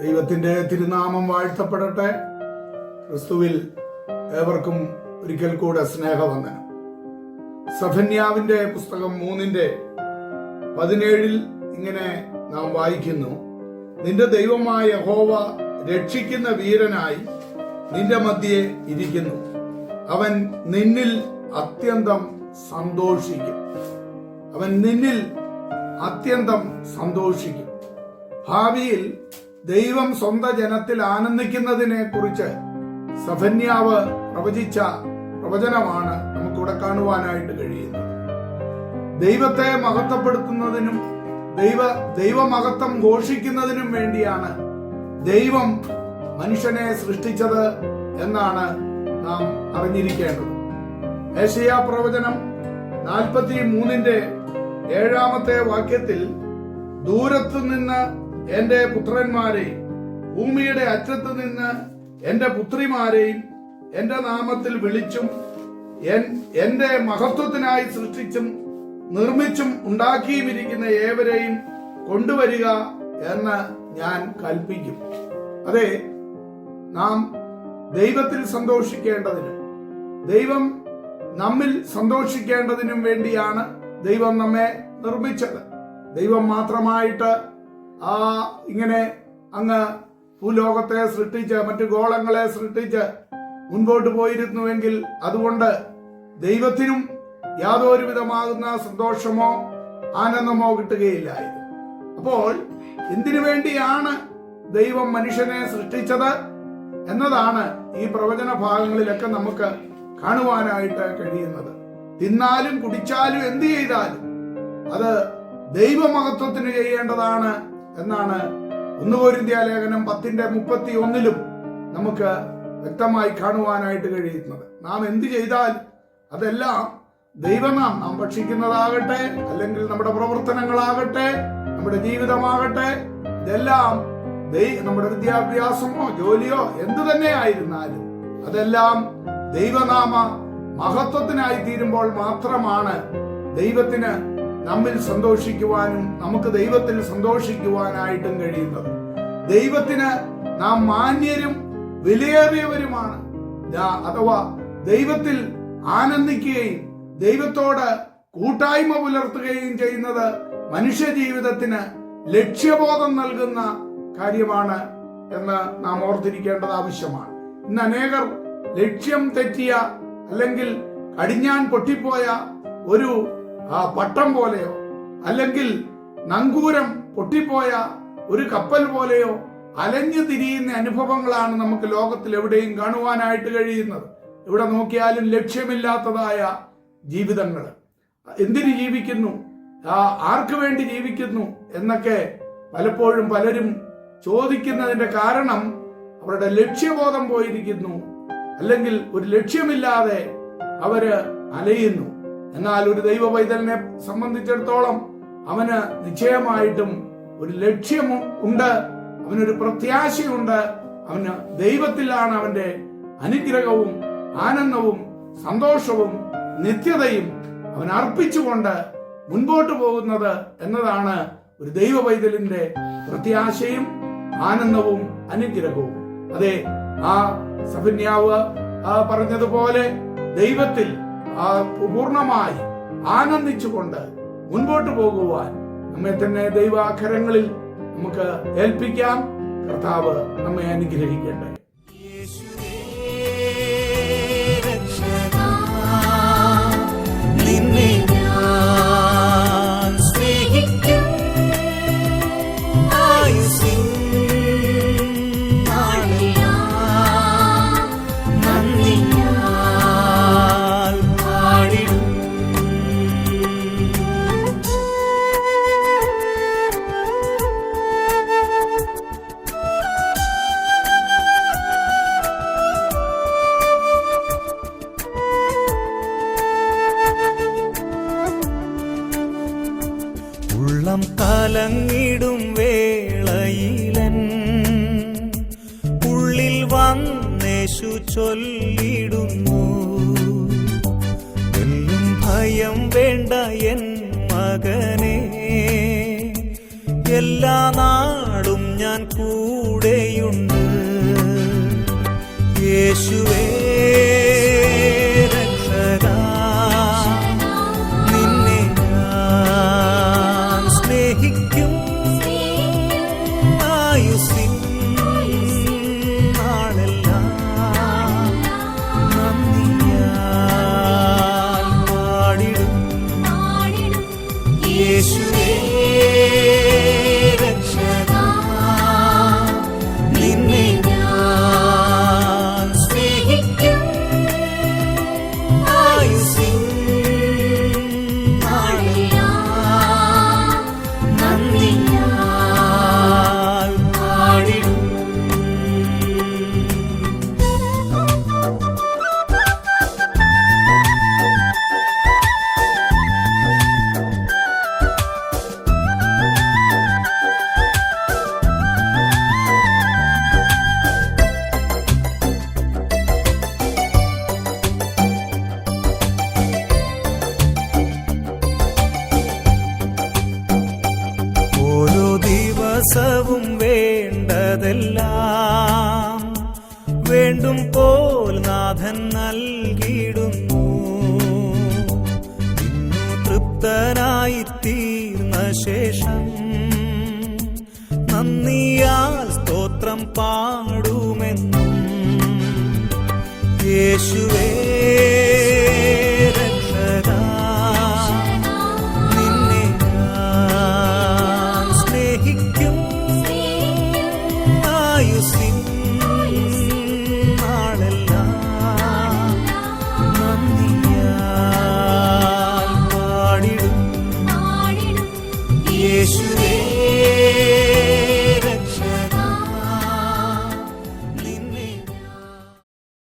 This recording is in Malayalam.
ദൈവത്തിന്റെ തിരുനാമം വാഴ്ത്തപ്പെടട്ടെ. ക്രിസ്തുവിൽ ഏവർക്കും ഒരിക്കൽ കൂടെ സ്നേഹവന്ദനം. സഫന്യാവിന്റെ പുസ്തകം മൂന്നിന്റെ പതിനേഴിൽ ഇങ്ങനെ നാം വായിക്കുന്നു നിന്റെ ദൈവമായ ഹോവ രക്ഷിക്കുന്ന വീരനായി നിന്റെ മധ്യേ ഇരിക്കുന്നു. അവൻ നിന്നിൽ അത്യന്തം സന്തോഷിക്കും. അവൻ നിന്നിൽ അത്യന്തം സന്തോഷിക്കും. ഭാവിയിൽ ദൈവം സ്വന്തം ജനത്തിൽ ആനന്ദിക്കുന്നതിനെ കുറിച്ച് സഫന്യാവ് പ്രവചിച്ച പ്രവചനമാണ് നമുക്കിവിടെ കാണുവാനായിട്ട് കഴിയുന്നത്. ദൈവത്തെ മഹത്വപ്പെടുത്തുന്നതിനും ദൈവ ദൈവമഹത്വം ഘോഷിക്കുന്നതിനും വേണ്ടിയാണ് ദൈവം മനുഷ്യനെ സൃഷ്ടിച്ചത് എന്നാണ് നാം അറിഞ്ഞിരിക്കേണ്ടത്. ഏഷ്യ പ്രവചനം നാൽപ്പത്തി മൂന്നിന്റെ ഏഴാമത്തെ വാക്യത്തിൽ ദൂരത്തു നിന്ന് എന്റെ പുത്രന്മാരെ ഭൂമിയുടെ അറ്റത്ത് നിന്ന് എന്റെ പുത്രിമാരെയും എന്റെ നാമത്തിൽ വിളിച്ചും എന്റെ മഹത്വത്തിനായി സൃഷ്ടിച്ചും നിർമ്മിച്ചും ഉണ്ടാക്കിയുമിരിക്കുന്ന ഏവരെയും കൊണ്ടുവരിക എന്ന് ഞാൻ കൽപ്പിക്കും. അതെ നാം ദൈവത്തിൽ സന്തോഷിക്കേണ്ടതിനും ദൈവം നമ്മിൽ സന്തോഷിക്കേണ്ടതിനും വേണ്ടിയാണ് ദൈവം നമ്മെ നിർമ്മിച്ചത്. ദൈവം മാത്രമായിട്ട് ആ ഇങ്ങനെ അങ്ങ് ഭൂലോകത്തെ സൃഷ്ടിച്ച് മറ്റു ഗോളങ്ങളെ സൃഷ്ടിച്ച് മുൻപോട്ട് പോയിരുന്നുവെങ്കിൽ അതുകൊണ്ട് ദൈവത്തിനും യാതൊരു വിധമാകുന്ന സന്തോഷമോ ആനന്ദമോ കിട്ടുകയില്ലായിരുന്നു. അപ്പോൾ എന്തിനു വേണ്ടിയാണ് ദൈവം മനുഷ്യനെ സൃഷ്ടിച്ചത് എന്നതാണ് ഈ പ്രവചന ഭാഗങ്ങളിലൊക്കെ നമുക്ക് കാണുവാനായിട്ട് കഴിയുന്നത്. തിന്നാലും കുടിച്ചാലും എന്ത് ചെയ്താലും അത് ദൈവമഹത്വത്തിന് ചെയ്യേണ്ടതാണ് എന്നാണ് ഒന്നുപോരിന്ത്യ ലേഖനം പത്തിന്റെ മുപ്പത്തി ഒന്നിലും നമുക്ക് വ്യക്തമായി കാണുവാനായിട്ട് കഴിയുന്നത്. നാം എന്ത് ചെയ്താൽ അതെല്ലാം ദൈവനാം നാം ഭക്ഷിക്കുന്നതാകട്ടെ അല്ലെങ്കിൽ നമ്മുടെ പ്രവർത്തനങ്ങളാകട്ടെ നമ്മുടെ ജീവിതമാകട്ടെ ഇതെല്ലാം നമ്മുടെ വിദ്യാഭ്യാസമോ ജോലിയോ എന്തു തന്നെ ആയിരുന്നാലും അതെല്ലാം ദൈവനാമ മഹത്വത്തിനായി തീരുമ്പോൾ മാത്രമാണ് ദൈവത്തിന് നമ്മിൽ സന്തോഷിക്കുവാനും നമുക്ക് ദൈവത്തിൽ സന്തോഷിക്കുവാനായിട്ടും കഴിയുന്നത്. ദൈവത്തിന് നാം മാന്യരും വിലയേറിയവരുമാണ്. അഥവാ ദൈവത്തിൽ ആനന്ദിക്കുകയും ദൈവത്തോട് കൂട്ടായ്മ പുലർത്തുകയും ചെയ്യുന്നത് മനുഷ്യ ജീവിതത്തിന് ലക്ഷ്യബോധം നൽകുന്ന കാര്യമാണ് എന്ന് നാം ഓർത്തിരിക്കേണ്ടത് ആവശ്യമാണ്. ഇന്ന് അനേകർ ലക്ഷ്യം തെറ്റിയ അല്ലെങ്കിൽ കടിഞ്ഞാൻ പൊട്ടിപ്പോയ ഒരു ആ, പട്ടം പോലെയോ? അല്ലെങ്കിൽ നങ്കൂരം പൊട്ടിപ്പോയ ഒരു കപ്പൽ പോലെയോ അലഞ്ഞു തിരിയുന്ന അനുഭവങ്ങളാണ് നമുക്ക് ലോകത്തിൽ എവിടെയും കാണുവാനായിട്ട് കഴിയുന്നത്. ഇവിടെ നോക്കിയാലും ലക്ഷ്യമില്ലാത്തതായ ജീവിതങ്ങൾ. എന്തിനു ജീവിക്കുന്നു? ആർക്കു വേണ്ടി ജീവിക്കുന്നു എന്നൊക്കെ പലപ്പോഴും പലരും ചോദിക്കുന്നതിന്റെ കാരണം അവരുടെ ലക്ഷ്യബോധം പോയിരിക്കുന്നു. അല്ലെങ്കിൽ ഒരു ലക്ഷ്യമില്ലാതെ അവർ അലയുന്നു. എന്നാൽ ഒരു ദൈവ പൈതലിനെ സംബന്ധിച്ചിടത്തോളം അവന് നിശ്ചയമായിട്ടും ഒരു ലക്ഷ്യം ഉണ്ട്. അവനൊരു പ്രത്യാശയുണ്ട്. അവന് ദൈവത്തിലാണ് അവന്റെ അനുഗ്രഹവും ആനന്ദവും സന്തോഷവും നിത്യതയും അവൻ അർപ്പിച്ചുകൊണ്ട് മുൻപോട്ട് പോകുന്നത് എന്നതാണ് ഒരു ദൈവ പൈതലിന്റെ പ്രത്യാശയും ആനന്ദവും അനുഗ്രഹവും. അതെ ആ സഫന്യാവ് പറഞ്ഞതുപോലെ ദൈവത്തിൽ പൂർണമായി ആനന്ദിച്ചുകൊണ്ട് മുൻപോട്ട് പോകുവാൻ നമ്മെ തന്നെ ദൈവാഖരങ്ങളിൽ നമുക്ക് ഏൽപ്പിക്കാം. കർത്താവ് നമ്മെ അനുഗ്രഹിക്കട്ടെ. ചൊല്ലിടുന്നു. എല്ലും ഭയം വേണ്ട എൻ മകനെ എല്ലാ നാടും ഞാൻ കൂടെ കൂടെയുണ്ട്. യേശുവേ you നിന്നെ യേശുവേ വേണ്ടതെല്ലാം വേണ്ടും പോൽ നാഥൻ നൽകിയിടുന്നു. ഇന്നു തൃപ്തനായി തീർന്ന ശേഷം നന്ദിയാൽ സ്തോത്രം പാടുമെന്നും യേശുവേ